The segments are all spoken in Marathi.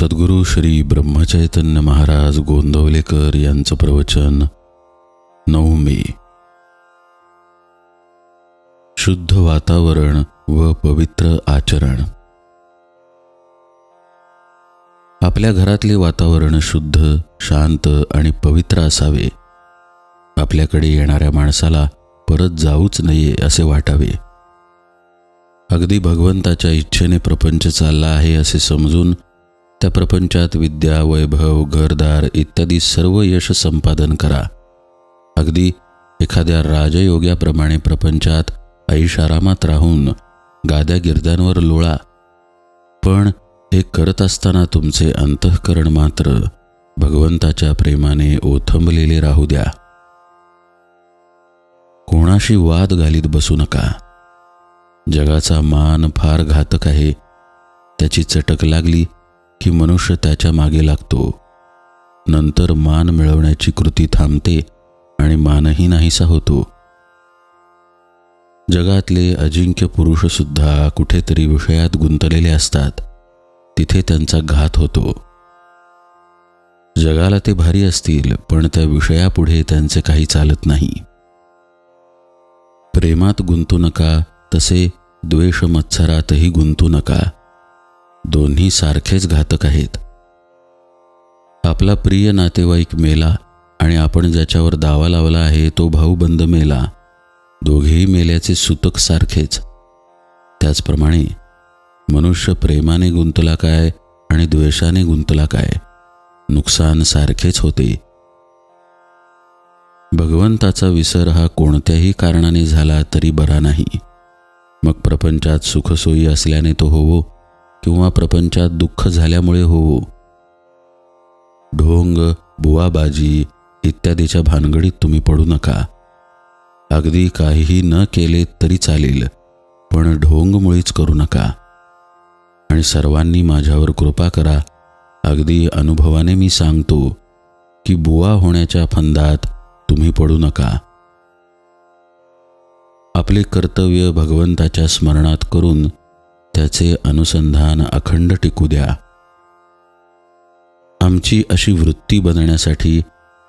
सद्गुरू श्री ब्रह्मचैतन्य महाराज गोंदवलेकर यांचं प्रवचन नऊ मे शुद्ध वातावरण व पवित्र आचरण. आपल्या घरातले वातावरण शुद्ध शांत आणि पवित्र असावे. आपल्याकडे येणाऱ्या माणसाला परत जाऊच नये असे वाटावे. अगदी भगवंताच्या इच्छेने प्रपंच चालला आहे असे समजून त्या प्रपंचात विद्या वैभव घरदार इत्यादी सर्व यश संपादन करा. अगदी एखाद्या राजयोग्याप्रमाणे प्रपंचात ऐशारामात राहून गाद्या गिरद्यांवर लोळा. पण हे करत असताना तुमचे अंतःकरण मात्र भगवंताच्या प्रेमाने ओथंबलेले राहू द्या. कोणाशी वाद घालीत बसू नका. जगाचा मान फार घातक आहे. त्याची चटक लागली की मनुष्य त्याच्यामागे लागतो. नंतर मान मिळवण्याची कृती थांबते आणि मानही नाहीसा होतो. जगातले अजिंक्य पुरुषसुद्धा कुठेतरी विषयात गुंतलेले असतात. तिथे त्यांचा घात होतो. जगाला ते भारी असतील पण त्या विषयापुढे त्यांचे काही चालत नाही. प्रेमात गुंतू नका तसे द्वेष मत्सरातही गुंतू नका. दोन्ही सारखेच घातक आहेत. आपला प्रिय नातेवाईक मेला आणि आपण ज्याच्यावर दावा लावला आहे तो भाऊबंद मेला. दोघेही मेल्याचे सुतक सारखेच. त्याचप्रमाणे मनुष्य प्रेमाने गुंतला काय आणि द्वेषाने गुंतला काय नुकसान सारखेच होते. भगवंताचा विसर हा कोणत्याही कारणाने झाला तरी बरा नाही. मग प्रपंचात सुखसोयी असल्याने तो होवो किंवा प्रपंचात दुःख झाल्यामुळे होवो. ढोंग बुवाबाजी इत्यादीच्या भानगडीत तुम्ही पडू नका. अगदी काहीही न केले तरी चालेल पण ढोंग मुळीच करू नका. आणि सर्वांनी माझ्यावर कृपा करा. अगदी अनुभवाने मी सांगतो की बुवा होण्याच्या फंदात तुम्ही पडू नका. आपले कर्तव्य भगवंताच्या स्मरणात करून त्याचे अनुसंधान अखंड टिकू द्या. आमची अशी वृत्ती बनण्यासाठी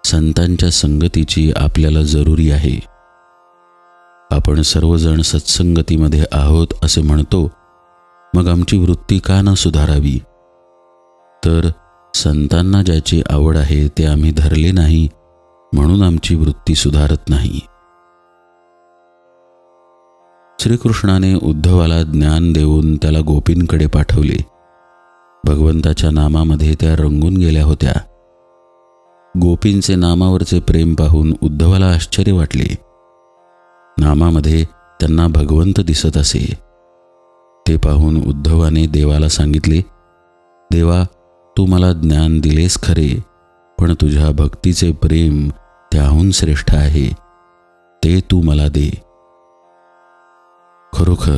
संतांच्या संगतीची आपल्याला जरुरी आहे. आपण सर्वजण सत्संगतीमध्ये आहोत असे म्हणतो मग आमची वृत्ती का न सुधारावी? तर संतांना ज्याची आवड आहे ते आम्ही धरले नाही म्हणून आमची वृत्ती सुधारत नाही. श्रीकृष्णाने उद्धवाला ज्ञान देऊन त्याला गोपींकडे पाठवले. भगवंताच्या नामामध्ये त्या रंगून गेल्या होत्या. गोपींचे नामावरचे प्रेम पाहून उद्धवाला आश्चर्य वाटले. नामामध्ये त्यांना भगवंत दिसत असे. ते पाहून उद्धवाने देवाला सांगितले देवा तू मला ज्ञान दिलेस खरे पण तुझ्या भक्तीचे प्रेम त्याहून श्रेष्ठ आहे. ते तू मला दे. खरोखर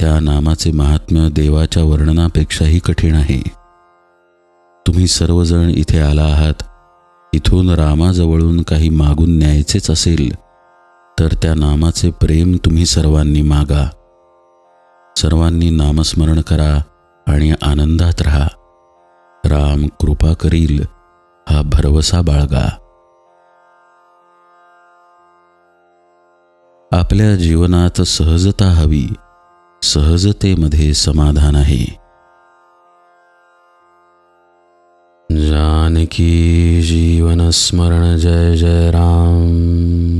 त्या नामाचे महात्म्य देवाच्या वर्णनापेक्षाही कठीण आहे. तुम्ही सर्वजण इथे आला आहात इथून रामाजवळून काही मागून न्यायचेच असेल तर त्या नामाचे प्रेम तुम्ही सर्वांनी मागा. सर्वांनी नामस्मरण करा आणि आनंदात राहा. राम कृपा करील हा भरवसा बाळगा. आपल्या जीवनात सहजता हवी. सहजतेमध्ये समाधान आहे. जानकी जीवन स्मरण जय जय राम.